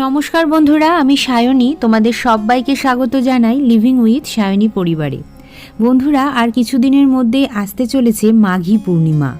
নমস্কার বন্ধুরা, আমি সায়নী। তোমাদের সবাইকে স্বাগত জানাই লিভিং উইথ সায়নী পরিবারে। বন্ধুরা, আর কিছুদিনের মধ্যে আসতে চলেছে মাঘী পূর্ণিমা।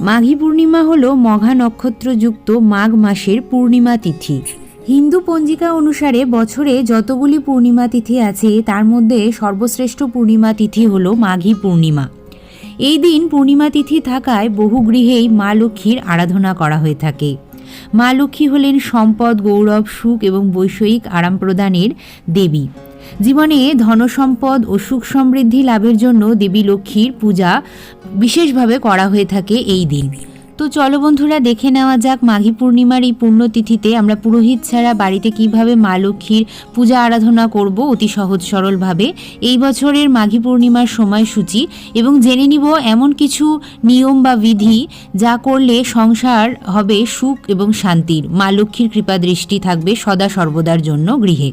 মাঘী পূর্ণিমা হলো মঘা নক্ষত্রযুক্ত মাঘ মাসের পূর্ণিমা তিথি। হিন্দু পঞ্জিকা অনুসারে বছরে যতগুলি পূর্ণিমা তিথি আছে, তার মধ্যে সর্বশ্রেষ্ঠ পূর্ণিমা তিথি হলো মাঘী পূর্ণিমা। এই দিন পূর্ণিমা তিথি থাকায় বহু গৃহেই মা লক্ষ্মীর আরাধনা করা হয়ে থাকে। মা লক্ষ্মী হলেন সম্পদ, গৌরব, সুখ এবং বৈষয়িক আরাম প্রদানের দেবী। জীবনে ধনসম্পদ ও সুখ সমৃদ্ধি লাভের জন্য দেবী লক্ষ্মীর পূজা বিশেষভাবে করা হয়ে থাকে এই দিন। তো চলো বন্ধুরা, দেখে নেওয়া যাক মাঘী পূর্ণিমার এই পুণ্যতিথিতে আমরা পুরোহিত ছাড়া বাড়িতে কীভাবে মা লক্ষ্মীর পূজা আরাধনা করব অতি সহজ সরলভাবে। এই বছরের মাঘী পূর্ণিমার সময়সূচি এবং জেনে নিব এমন কিছু নিয়ম বা বিধি যা করলে সংসার হবে সুখ এবং শান্তির। মা লক্ষ্মীর কৃপা দৃষ্টি থাকবে সদা সর্বদার জন্য গৃহে।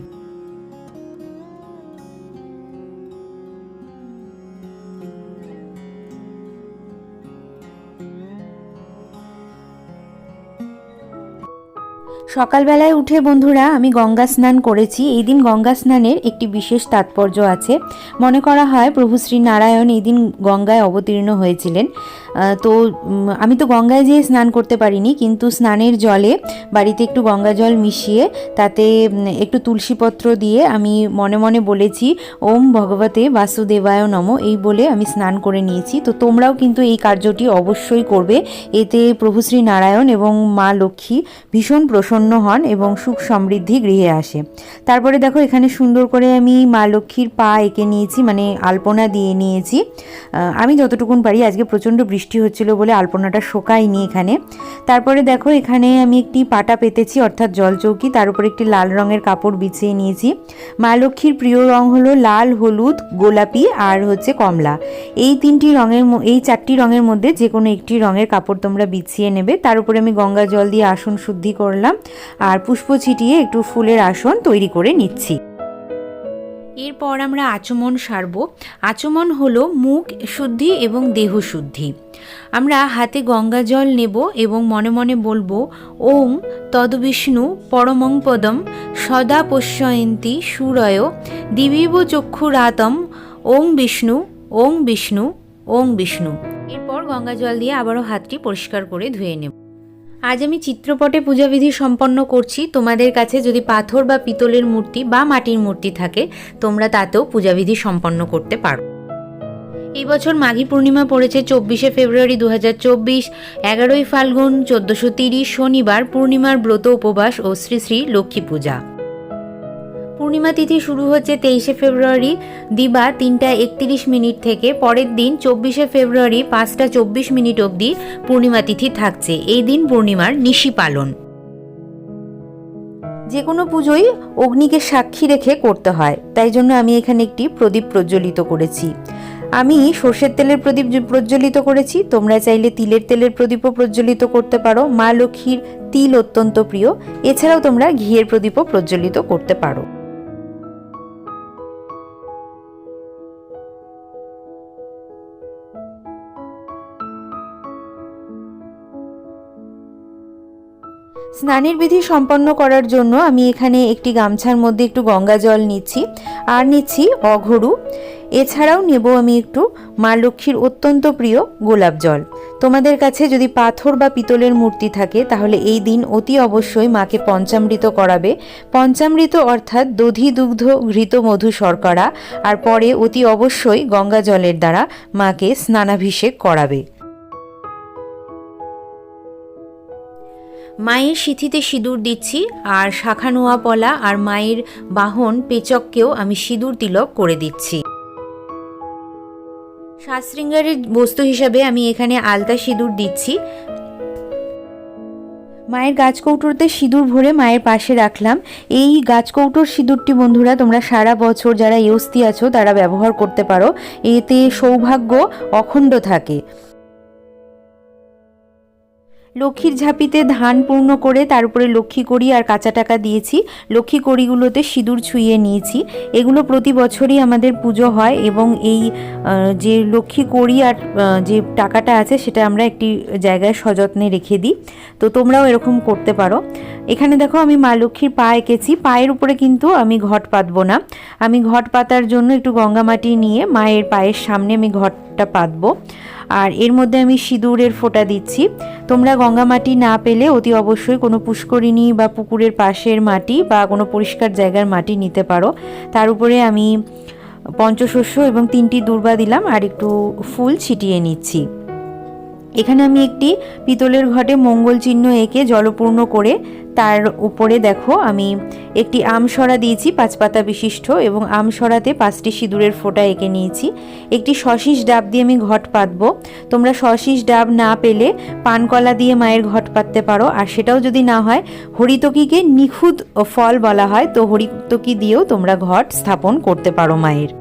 সকালবেলায় উঠে বন্ধুরা, আমি গঙ্গা স্নান করেছি। এই দিন গঙ্গা স্নানের একটি বিশেষ তাৎপর্য আছে। মনে করা হয় প্রভু শ্রী নারায়ণ এই দিন গঙ্গায় অবতীর্ণ হয়েছিলেন। তো আমি তো গঙ্গায় যেয়ে স্নান করতে পারিনি, কিন্তু স্নানের জলে বাড়িতে একটু গঙ্গা জল মিশিয়ে, তাতে একটু তুলসীপত্র দিয়ে আমি মনে মনে বলেছি, ওম ভগবতে বাসুদেবায় নম। এই বলে আমি স্নান করে নিয়েছি। তো তোমরাও কিন্তু এই কার্যটি অবশ্যই করবে। এতে প্রভু শ্রী নারায়ণ এবং মা লক্ষ্মী ভীষণ প্রসন্ন হন এবং সুখ সমৃদ্ধি গৃহে আসে। তারপরে দেখো, এখানে সুন্দর করে আমি মা লক্ষ্মীর পা এঁকে নিয়েছি মানে আলপনা দিয়ে নিয়েছি। আমি যতটুকুন পারি, আজকে প্রচণ্ড বৃষ্টি হচ্ছিল বলে আলপনাটা শোকায়নি এখানে। তারপরে দেখো, এখানে আমি একটি পাটা পেতেছি, অর্থাৎ জলচৌকি তার উপর একটি লাল রঙের কাপড় বিছিয়ে নিয়েছি। মা লক্ষ্মীর প্রিয় রং হলো লাল, হলুদ, গোলাপি আর হচ্ছে কমলা। এই তিনটি রঙের এই চারটি রঙের মধ্যে যে কোনো একটি রঙের কাপড় তোমরা বিছিয়ে নেবে। তার উপরে আমি গঙ্গা জল দিয়ে আসন শুদ্ধি করলাম। আর পুষ্প ছিটিয়ে একটু ফুলের আসন তৈরি করে নিচ্ছি। এরপর আমরা আচমন সারব। আচমন হলো মুখ শুদ্ধি এবং দেহ শুদ্ধি। আমরা হাতে গঙ্গা জল নেব এবং মনে মনে বলব ওং তদবিষ্ণু পরমং পদম সদা পশ্যয়ন্তী সুরয় দিবিব চক্ষুরাতম ওং বিষ্ণু ওং বিষ্ণু ওং বিষ্ণু। এরপর গঙ্গা জল দিয়ে আবারও হাতটি পরিষ্কার করে ধুয়ে নেব। আজ আমি চিত্রপটে পূজাবিধি সম্পন্ন করছি। তোমাদের কাছে যদি পাথর বা পিতলের মূর্তি বা মাটির মূর্তি থাকে, তোমরা তাতেও পূজাবিধি সম্পন্ন করতে পারো। এই বছর মাঘী পূর্ণিমা পড়েছে চব্বিশে ফেব্রুয়ারি দু হাজার চব্বিশ, এগারোই ফাল্গুন চোদ্দোশো তিরিশ, শনিবার পূর্ণিমার ব্রত উপবাস ও শ্রী শ্রী লক্ষ্মী পূজা। পূর্ণিমা তিথি শুরু হচ্ছে তেইশে ফেব্রুয়ারি। দিবা তিনটা একত্রিশ মিনিট থেকে পরের দিন চব্বিশে ফেব্রুয়ারি পাঁচটা চব্বিশ মিনিট অবধি পূর্ণিমা তিথি থাকছে। এই দিন পূর্ণিমার নিশি পালন। যে কোনো পুজোই অগ্নিকে সাক্ষী রেখে করতে হয়। তাই জন্য আমি এখানে একটি প্রদীপ প্রজ্বলিত করেছি। আমি সর্ষের তেলের প্রদীপ প্রজ্বলিত করেছি। তোমরা চাইলে তিলের তেলের প্রদীপও প্রজ্বলিত করতে পারো। মা লক্ষ্মীর তিল অত্যন্ত প্রিয়। এছাড়াও তোমরা ঘিয়ের প্রদীপও প্রজ্বলিত করতে পারো। স্নানের বিধি সম্পন্ন করার জন্য আমি এখানে একটি গামছার মধ্যে একটু গঙ্গা জল নিচ্ছি, আর নিচ্ছি অঘরু। এছাড়াও নেব আমি একটু মা লক্ষ্মীর অত্যন্ত প্রিয় গোলাপ জল। তোমাদের কাছে যদি পাথর বা পিতলের মূর্তি থাকে, তাহলে এই দিন অতি অবশ্যই মাকে পঞ্চামৃত করাবে। পঞ্চামৃত অর্থাৎ দধি দুগ্ধ ঘৃত মধু শর্করা, আর পরে অতি অবশ্যই গঙ্গা জলের দ্বারা মাকে স্নানাভিষেক করাবে। মায়ের সিথিতে সিঁদুর দিচ্ছি, আর শাখা নোয়া পলা আর মায়ের বাহন পেচককেও আমি সিঁদুর তিলক করে দিচ্ছি। সাজ শৃঙ্গারের বস্তু হিসাবে আমি এখানে আলতা সিঁদুর দিচ্ছি। মায়ের গাছ কৌটোতে সিঁদুর ভরে মায়ের পাশে রাখলাম। এই গাছ কৌটোর সিঁদুরটি বন্ধুরা, তোমরা সারা বছর যারা ইয়স্তি আছো, তারা ব্যবহার করতে পারো। এতে সৌভাগ্য অখণ্ড থাকে। লক্ষ্মীর ঝাঁপিতে ধান পূর্ণ করে তার উপরে লক্ষ্মী কড়ি আর কাঁচা টাকা দিয়েছি। লক্ষ্মী কড়িগুলোতে সিঁদুর ছুঁয়ে নিয়েছি। এগুলো প্রতি বছরই আমাদের পুজো হয় এবং এই যে লক্ষ্মী কড়ি আর যে টাকাটা আছে সেটা আমরা একটি জায়গায় সযত্নে রেখে দিই। তো তোমরাও এরকম করতে পারো। এখানে দেখো আমি মা লক্ষ্মীর পা এঁকেছি। পায়ের উপরে কিন্তু আমি ঘট পাতবো না। আমি ঘট পাতার জন্য একটু গঙ্গা মাটি নিয়ে মায়ের পায়ের সামনে আমি ঘটটা পাতবো। আর এর মধ্যে আমি সিঁদুরের ফোঁটা দিচ্ছি। তোমরা গঙ্গা মাটি না পেলে অতি অবশ্যই কোনো পুষ্করিণী বা পুকুরের পাশের মাটি বা কোনো পরিষ্কার জায়গার মাটি নিতে পারো। তার উপরে আমি পঞ্চশস্য এবং তিনটি দুর্বা দিলাম আর একটু ফুল ছিটিয়ে নিচ্ছি। এখানে আমি একটি পিতলের ঘটে মঙ্গল চিহ্ন এঁকে জলপূর্ণ করে তার উপরে দেখো, আমি একটি আমসরা দিয়েছি, পাঁচ পাতা বিশিষ্ট, এবং আমসরাতে পাঁচটি সিঁদুরের ফোঁটা এঁকে নিয়েছি। একটি সশিস ডাব দিয়ে আমি ঘট পাতবো। তোমরা সশিস ডাব না পেলে পানকলা দিয়ে মায়ের ঘট পাততে পারো। আর সেটাও যদি না হয়, হরিতকিকে নিখুঁত ফল বলা হয়, তো হরিতকি দিয়েও তোমরা ঘট স্থাপন করতে পারো মায়ের।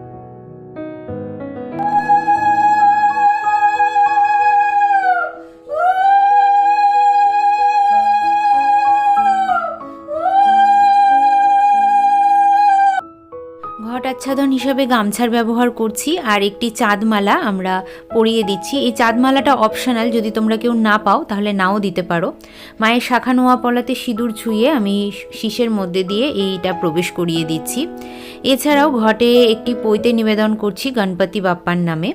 ঘট আচ্ছাদন হিসাবে গামছার ব্যবহার করছি, আর একটি চাঁদমালা আমরা পরিয়ে দিচ্ছি। এই চাঁদমালাটা অপশনাল যদি তোমরা কেউ না পাও, তাহলে নাও দিতে পারো। মায়ের শাখা নোয়া পলাতে সিঁদুর ছুঁয়ে আমি শীষের মধ্যে দিয়ে এইটা প্রবেশ করিয়ে দিচ্ছি। এছাড়াও ঘটে একটি পৈতে নিবেদন করছি গণপতি বাপ্পার নামে।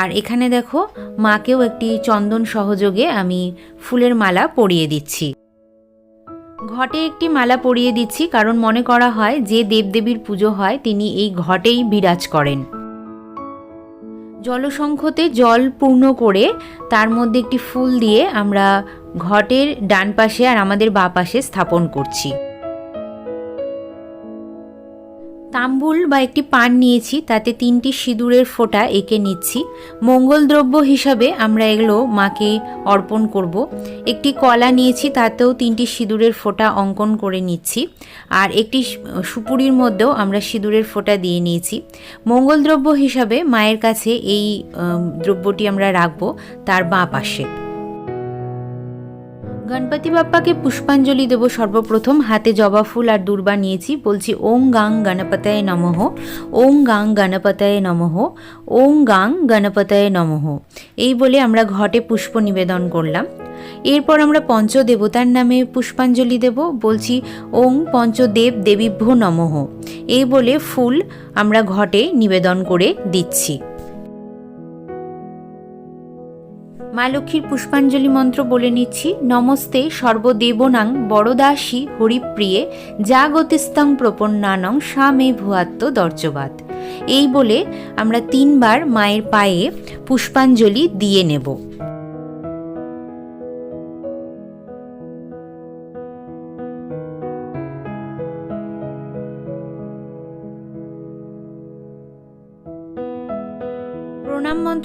আর এখানে দেখো, মাকেও একটি চন্দন সহযোগে আমি ফুলের মালা পরিয়ে দিচ্ছি। ঘটে একটি মালা পরিয়ে দিচ্ছি, কারণ মনে করা হয় যে দেবদেবীর পুজো হয়, তিনি এই ঘটেই বিরাজ করেন। জলসংখ্যতে জল পূর্ণ করে তার মধ্যে একটি ফুল দিয়ে আমরা ঘটের ডান পাশে আর আমাদের বা পাশে স্থাপন করছি। তাম্বুল বা একটি পান নিয়েছি, তাতে তিনটি সিঁদুরের ফোঁটা এঁকে নিচ্ছি। মঙ্গল দ্রব্য হিসাবে আমরা এগুলো মাকে অর্পণ করব। একটি কলা নিয়েছি, তাতেও তিনটি সিঁদুরের ফোঁটা অঙ্কন করে নিচ্ছি। আর একটি সুপুরির মধ্যেও আমরা সিঁদুরের ফোঁটা দিয়ে নিয়েছি। মঙ্গল দ্রব্য হিসাবে মায়ের কাছে এই দ্রব্যটি আমরা রাখব তার বাঁ পাশে। গণপতি বাপ্পাকে পুষ্পাঞ্জলি দেব সর্বপ্রথম। হাতে জবা ফুল আর দুর্বা নিয়েছি। বলছি ওং গাং গণপতায় নমঃ। ওং গাং গণপতায় নমঃ। ওং গাং গণপতায় নমঃ। এই বলে আমরা ঘটে পুষ্প নিবেদন করলাম। এরপর আমরা পঞ্চদেবতার নামে পুষ্পাঞ্জলি দেব। বলছি ওং পঞ্চদেব দেবীভ্য নমঃ। এই বলে ফুল আমরা ঘটে নিবেদন করে দিচ্ছি। মা লক্ষ্মীর পুষ্পাঞ্জলি মন্ত্র বলে নিচ্ছি, নমস্তে সর্বদেবনাং বড়দাসী হরিপ্রিয়ে জাগতিস্তং প্রপন্নানং স্বামে ভুয়াত্ম দর্জবাদ এই বলে আমরা তিনবার মায়ের পায়ে পুষ্পাঞ্জলি দিয়ে নেব।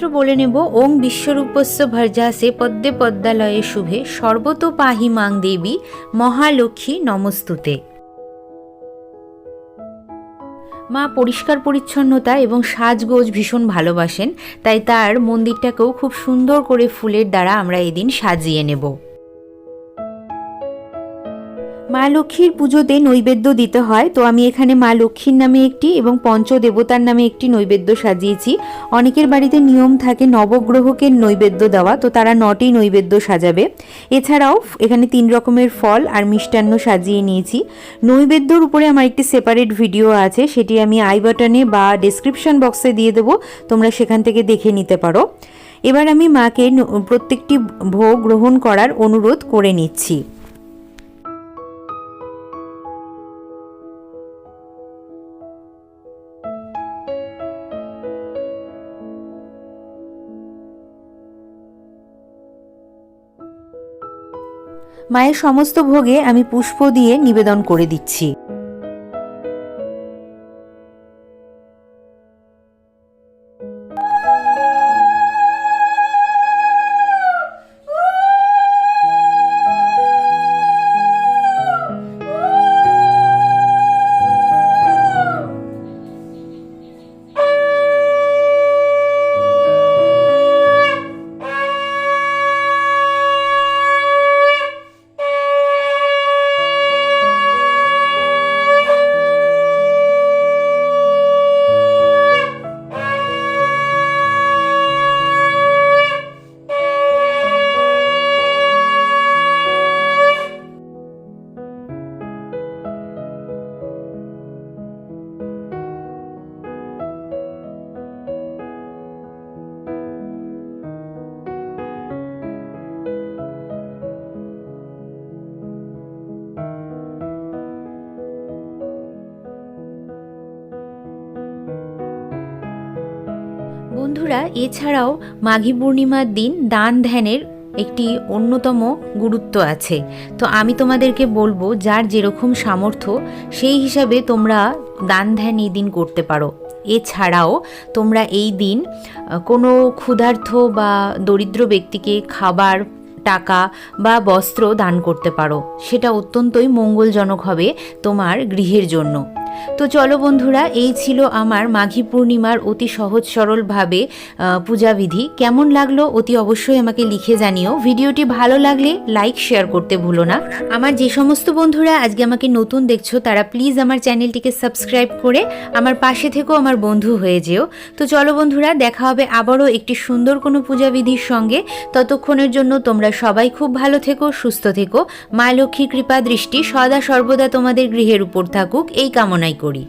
বলে নেব, ওং বিশ্বরূপস্য ভর্জাসে পদ্মে পদ্মালয়ে শুভে, সর্বত পাহি মাং দেবী, মহালক্ষ্মী নমস্তুতে। মা পরিষ্কার পরিচ্ছন্নতা এবং সাজগোজ ভীষণ ভালোবাসেন, তাই তার মন্দিরটাকেও খুব সুন্দর করে ফুলের দ্বারা আমরা এদিন সাজিয়ে নেব। মা লক্ষ্মীর পুজোতে নৈবেদ্য দিতে হয়, তো আমি এখানে মা লক্ষ্মীর নামে একটি এবং পঞ্চদেবতার নামে একটি নৈবেদ্য সাজিয়েছি। অনেকের বাড়িতে নিয়ম থাকে নবগ্রহকে নৈবেদ্য দেওয়া, তো তারা নটি নৈবেদ্য সাজাবে। এছাড়াও এখানে তিন রকমের ফল আর মিষ্টান্ন সাজিয়ে নিয়েছি। নৈবেদ্যর উপরে আমার একটি সেপারেট ভিডিও আছে, সেটি আমি আই বাটনে বা ডেসক্রিপশন বক্সে দিয়ে দেবো, তোমরা সেখান থেকে দেখে নিতে পারো। এবার আমি মাকে প্রত্যেকটি ভোগ গ্রহণ করার অনুরোধ করে নিচ্ছি। মায়ের সমস্ত ভোগে আমি পুষ্প দিয়ে নিবেদন করে দিচ্ছি। বন্ধুরা, এছাড়াও মাঘী পূর্ণিমার দিন দান ধ্যানের একটি অন্যতম গুরুত্ব আছে। তো আমি তোমাদেরকে বলব, যার যেরকম সামর্থ্য, সেই হিসাবে তোমরা দান ধ্যান এই দিন করতে পারো। এছাড়াও তোমরা এই দিন কোনো ক্ষুধার্থ বা দরিদ্র ব্যক্তিকে খাবার, টাকা বা বস্ত্র দান করতে পারো। সেটা অত্যন্তই মঙ্গলজনক হবে তোমার গৃহের জন্য। তো চলো বন্ধুরা, এই ছিল আমার মাঘী পূর্ণিমার অতি সহজ সরলভাবে পূজাবিধি। কেমন লাগল অতি অবশ্যই আমাকে লিখে জানিও। ভিডিওটি ভালো লাগলে লাইক শেয়ার করতে ভুলো না। আমার যে সমস্ত বন্ধুরা আজকে আমাকে নতুন দেখছ, তারা প্লিজ আমার চ্যানেলটিকে সাবস্ক্রাইব করে আমার পাশে থেকেও আমার বন্ধু হয়ে যেও। তো চলো বন্ধুরা, দেখা হবে আবারও একটি সুন্দর কোনো পূজাবিধির সঙ্গে। ততক্ষণের জন্য তোমরা সবাই খুব ভালো থেকো, সুস্থ থেকো। মা লক্ষ্মী কৃপা দৃষ্টি সদা সর্বদা তোমাদের গৃহের উপর থাকুক। এই কামনাই করি।